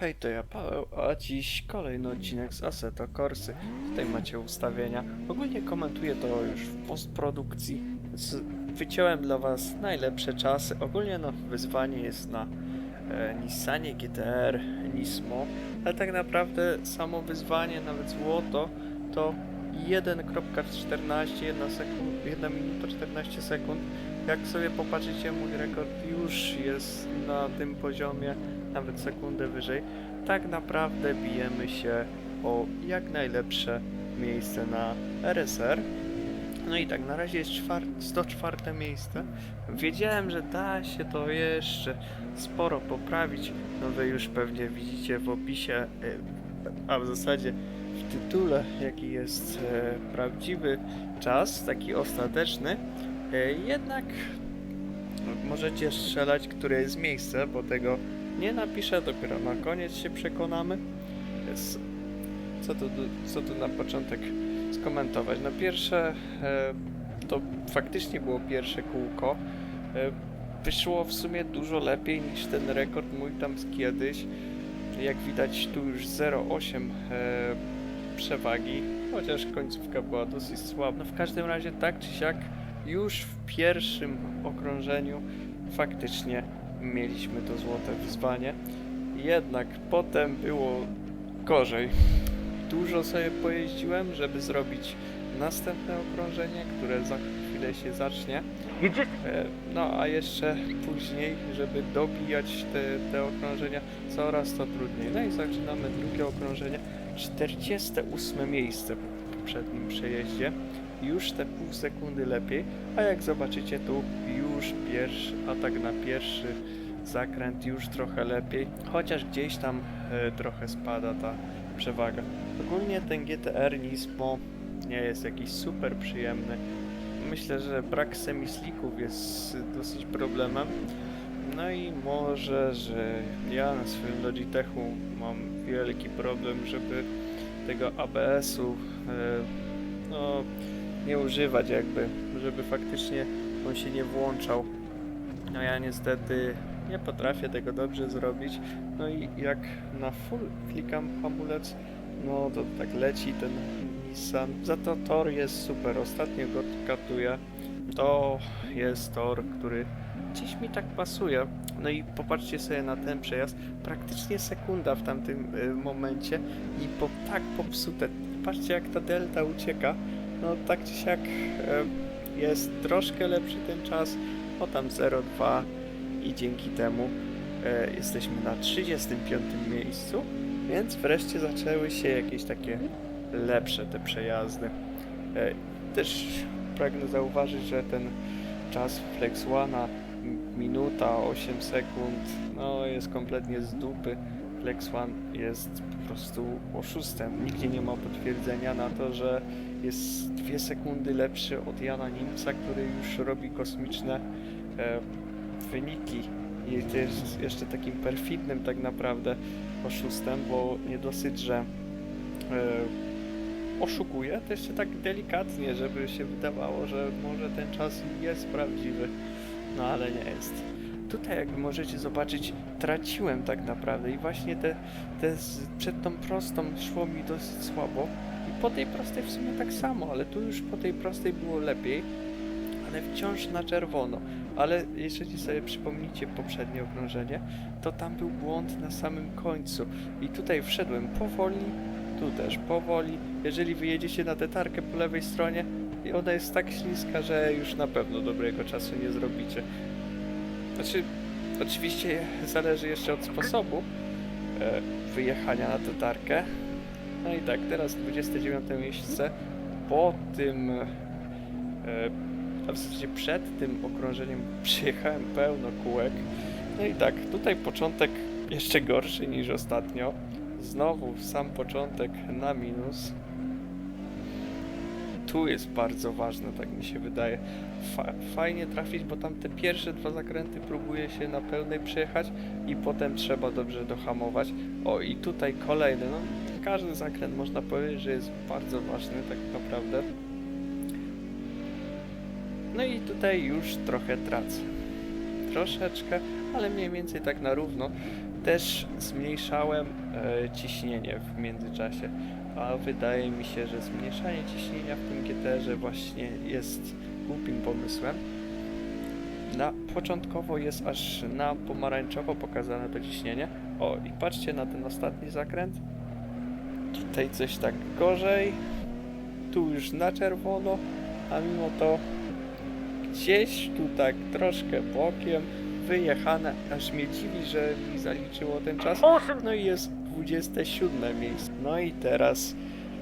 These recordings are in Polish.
Hej, to ja Paweł, a dziś kolejny odcinek z Assetto Corsy. Tutaj macie ustawienia. Ogólnie komentuję to już w postprodukcji. Z, wyciąłem dla was najlepsze czasy. Ogólnie no, wyzwanie jest na e, Nissanie GTR Nismo, ale tak naprawdę samo wyzwanie, nawet złoto, to 1.14, 1, sekund, 1 minuta 14 sekund. Jak sobie popatrzycie, mój rekord już jest na tym poziomie, nawet sekundę wyżej. Tak naprawdę bijemy się o jak najlepsze miejsce na RSR. No i tak, na razie jest czwar 104 miejsce. Wiedziałem, że da się to jeszcze sporo poprawić. No wy już pewnie widzicie w opisie, y, a w zasadzie w tytule, jaki jest e, prawdziwy czas, taki ostateczny. E, Jednak możecie strzelać, które jest miejsce, bo tego nie napiszę, dopiero na koniec się przekonamy. Co tu, co tu na początek skomentować? No pierwsze, e, to faktycznie było pierwsze kółko. E, wyszło w sumie dużo lepiej niż ten rekord mój tam z kiedyś. Jak widać tu już 0,8 e, przewagi, chociaż końcówka była dosyć słaba. No w każdym razie tak czy siak już w pierwszym okrążeniu faktycznie mieliśmy to złote wyzwanie. Jednak potem było gorzej. Dużo sobie pojeździłem, żeby zrobić następne okrążenie, które za chwilę się zacznie. E, No a jeszcze później, żeby dobijać te, te okrążenia, coraz to trudniej. No i zaczynamy drugie okrążenie. 48 miejsce po poprzednim przejeździe. Już te pół sekundy lepiej, a jak zobaczycie tu już pierwszy atak na pierwszy zakręt już trochę lepiej, chociaż gdzieś tam e, trochę spada ta przewaga. Ogólnie ten GTR Nismo nie jest jakiś super przyjemny. Myślę, że brak semislików jest dosyć problemem. No i może, że ja na swoim Logitechu mam wielki problem, żeby tego ABS-u e, no, nie używać jakby, żeby faktycznie on się nie włączał. No ja niestety nie potrafię tego dobrze zrobić. No i jak na full klikam hamulec, no to tak leci ten Nissan. Za to tor jest super. Ostatnio go katuję. To jest tor, który gdzieś mi tak pasuje. No i popatrzcie sobie na ten przejazd. Praktycznie sekunda w tamtym y, momencie i po, tak popsute. Patrzcie jak ta delta ucieka. No tak czy siak y, jest troszkę lepszy ten czas. O tam 0,2 i dzięki temu e, jesteśmy na 35 miejscu, więc wreszcie zaczęły się jakieś takie lepsze te przejazdy. E, też pragnę zauważyć, że ten czas Flex One'a m- minuta 8 sekund no jest kompletnie z dupy. Flex One jest po prostu oszustem. Nigdzie nie ma potwierdzenia na to, że jest dwie sekundy lepszy od Jana Nimca, który już robi kosmiczne e, wyniki i też jeszcze takim perfidnym tak naprawdę oszustem, bo nie dosyć, że e, oszukuje, to jeszcze tak delikatnie, żeby się wydawało, że może ten czas jest prawdziwy, no ale nie jest. Tutaj jak możecie zobaczyć, traciłem tak naprawdę i właśnie te, te z, przed tą prostą szło mi dosyć słabo i po tej prostej w sumie tak samo, ale tu już po tej prostej było lepiej, ale wciąż na czerwono. Ale jeżeli sobie przypomnicie poprzednie okrążenie, to tam był błąd na samym końcu. I tutaj wszedłem powoli, tu też powoli. Jeżeli wyjedziecie na tę tarkę po lewej stronie, i ona jest tak śliska, że już na pewno dobrego czasu nie zrobicie. Znaczy, oczywiście zależy jeszcze od sposobu e, wyjechania na tę tarkę. No i tak, teraz 29 miejsce. Po tym e, a w zasadzie przed tym okrążeniem przyjechałem pełno kółek. No i tak, tutaj początek jeszcze gorszy niż ostatnio. Znowu sam początek na minus. Tu jest bardzo ważne, tak mi się wydaje. Fa fajnie trafić, bo tam te pierwsze dwa zakręty próbuje się na pełnej przejechać i potem trzeba dobrze dohamować. O i tutaj kolejny, no każdy zakręt można powiedzieć, że jest bardzo ważny tak naprawdę. No i tutaj już trochę tracę. Troszeczkę, ale mniej więcej tak na równo. Też zmniejszałem e, ciśnienie w międzyczasie, a wydaje mi się, że zmniejszanie ciśnienia w tym GTR-ze właśnie jest głupim pomysłem. Na, początkowo jest aż na pomarańczowo pokazane to ciśnienie. O, i patrzcie na ten ostatni zakręt. Tutaj coś tak gorzej. Tu już na czerwono, a mimo to gdzieś tu tak troszkę bokiem wyjechane. Aż mnie dziwi, że mi zaliczyło ten czas. No i jest 27 miejsce. No i teraz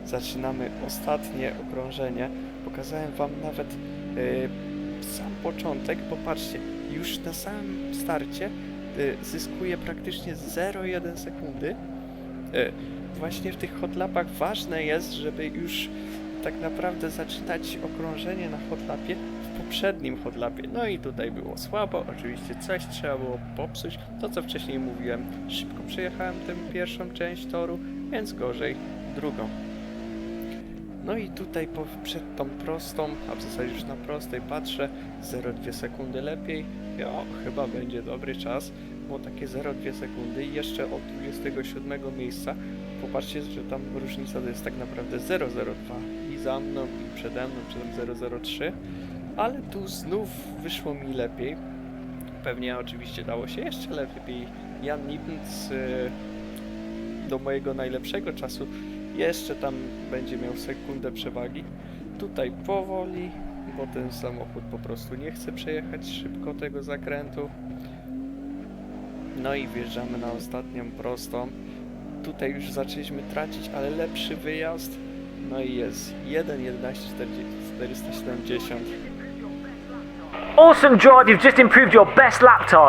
zaczynamy ostatnie okrążenie. Pokazałem wam nawet yy, sam początek. Popatrzcie, już na samym starcie yy, zyskuje praktycznie 0,1 sekundy. Yy, właśnie w tych hotlapach ważne jest, żeby już tak naprawdę zaczynać okrążenie na hotlapie w poprzednim hotlapie. No i tutaj było słabo, oczywiście coś trzeba było popsuć. To co wcześniej mówiłem, szybko przejechałem tę pierwszą część toru, więc gorzej drugą. No i tutaj przed tą prostą, a w zasadzie już na prostej patrzę, 0,2 sekundy lepiej. O, chyba będzie dobry czas, bo takie 0,2 sekundy i jeszcze od 27 miejsca. Popatrzcie, że tam różnica to jest tak naprawdę 0,02 i za mną i przede mną, czy tam 0,03, ale tu znów wyszło mi lepiej. Pewnie oczywiście dało się jeszcze lepiej. Jan Nibnc y, do mojego najlepszego czasu jeszcze tam będzie miał sekundę przewagi. Tutaj powoli, bo ten samochód po prostu nie chce przejechać szybko tego zakrętu. No i wjeżdżamy na ostatnią prostą. Tutaj już zaczęliśmy tracić, ale lepszy wyjazd. No i jest 1.11.470. Awesome drive, you've just improved your best lap time.